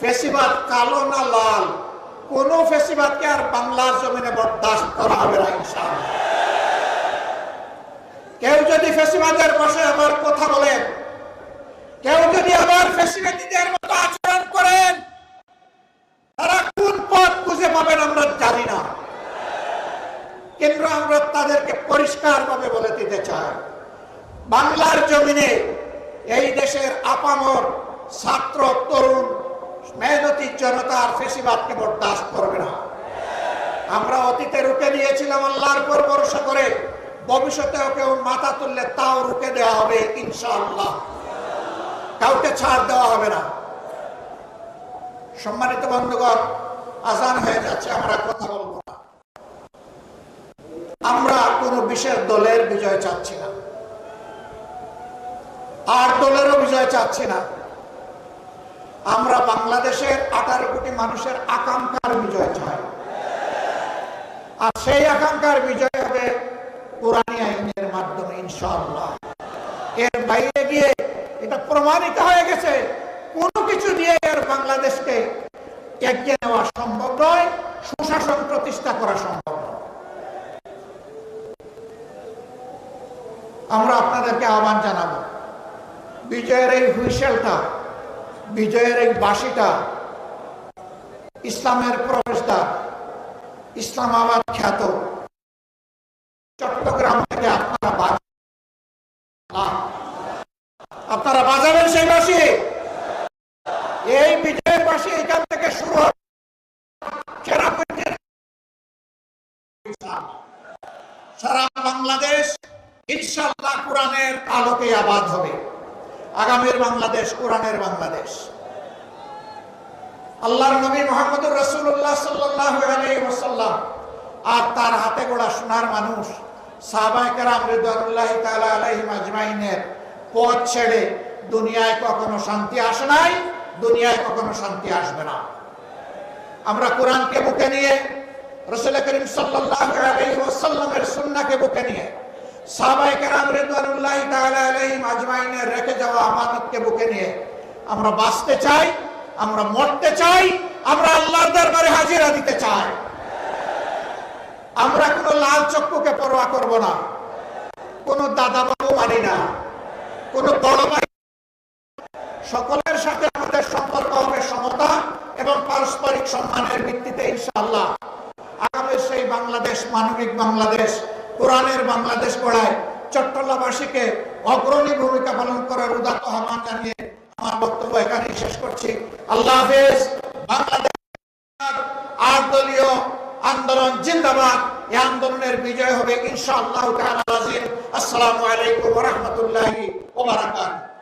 ফেসিবাদ কালো না লাল, কোন ফেসিবাদকে আর বাংলার জমিনে বরদাস্ত করা হবে না কেউ যদি ফেসিবাদের বসে আবার কথা বলেন, কেউ যদি আবার ফেসিবাদীদের মতো আচরণ করেন, তারা কোন পথ খুঁজে পাবেন আমরা জানি না। কিন্তু আমরা তাদেরকে পরিষ্কার ভাবে বলে দিতে চাই, বাংলার জমিনে এই দেশের আপামর ছাত্র, তরুণ মেহনতি জনতার ফেসিবাদকে বরদাস্ত করবে না। আমরা অতীতে রুখে দিয়েছিলাম আল্লাহর উপর ভরসা করে ভবিষ্যতেও কেউ মাথা তুললে তাও রুখে দেওয়া হবে ইনশাআল্লাহ। কাউকে ছাড় দেওয়া হবে না। সম্মানিত বন্ধুগণ, আজান হয়ে যাচ্ছে, আমরা কথা বলব না। আমরা কোনো বিশেষ দলের বিজয় চাচ্ছি না। আর দলেরও বিজয় চাচ্ছি না। আমরা বাংলাদেশের আঠারো কোটি মানুষের আকাঙ্ক্ষার বিজয় চাই। আর সেই আকাঙ্ক্ষার বিজয় হবে কোরআনী আইনের মাধ্যমে, ইনশাআল্লাহ। এর বাইরে গিয়ে এটা প্রমাণিত হয়ে গেছে, কোনো কিছু দিয়ে এর বাংলাদেশকে এগিয়ে নেওয়া সম্ভব নয়, সুশাসন প্রতিষ্ঠা করা সম্ভব নয়। আমরা আপনাদেরকে আহ্বান জানাব, বিজয়ের এই হুইসেলটা বিজয়ের এই বাসিটা ইসলামের প্রবেশদ্বার ইসলামাবাদ খ্যাত। চট্টগ্রাম থেকে আপনারা আপনারা বাজাবেন সেই বাসি এই বিজয়ের বাসি এখান থেকে শুরু সারা বাংলাদেশ ইনশাল্লাহ কোরআনের আলোকে আবাদ হবে। আগামীর বাংলাদেশ, কোরআনের বাংলাদেশ। আল্লাহর নবী মোহাম্মদুর রসুল্লাহ সাল্লাহ আর তার হাতে গোড়া সোনার মানুষ সাহবাইকার রিদানুল্লাহ তাআলা আলাইহিম আজমাইনের পথ ছেড়ে দুনিয়ায় কখনো শান্তি আসে নাই, দুনিয়ায় কখনো শান্তি আসবে না। আমরা কোরআনকে বুকে নিয়ে, রসুল করিম সাল্লাল্লাহু আলাইহি ওয়াসাল্লামের সুন্নাহকে বুকে নিয়ে রেখে যাওয়া আমানতকে বুকে নিয়ে আমরা বাঁচতে চাই, আমরা মরতে চাই, আমরা হাজিরা দিতে চাই। আমরা কোনো লাল চক্ষুকে পরোয়া করব না। কোনো দাদা বাবু মানি না। সকলের সাথে আমাদের সম্পর্ক হবে সমতা এবং পারস্পরিক সম্মানের ভিত্তিতে ইনশাআল্লাহ। আগামী সেই বাংলাদেশ, মানবিক বাংলাদেশ কোরআনের বাংলাদেশ পড়ায় চট্টলাবাসীকে অগ্রণী ভূমিকা পালন করার উদাত্ত আহ্বান জানিয়ে আমার বক্তব্য এখানেই শেষ করছি। আল্লাহ হাফেজ। বাংলাদেশ আট দলীয় আন্দোলন জিন্দাবাদ। এই আন্দোলনের বিজয় হবে ইনশাআল্লাহ আসসালামু আলাইকুম রহমতুল্লাহ বারাকাতুহু।